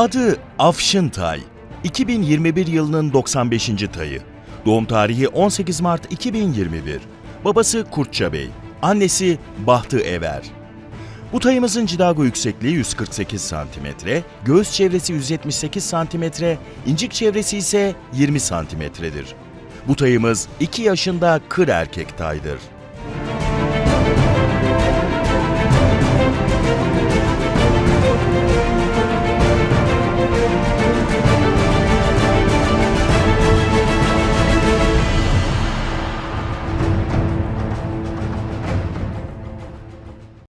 Adı Afşın Tay. 2021 yılının 95. tayı. Doğum tarihi 18 Mart 2021. Babası Kurtça Bey. Annesi Bahtı Ever. Bu tayımızın cidago yüksekliği 148 cm, göğüs çevresi 178 cm, incik çevresi ise 20 cm'dir. Bu tayımız 2 yaşında kır erkek taydır.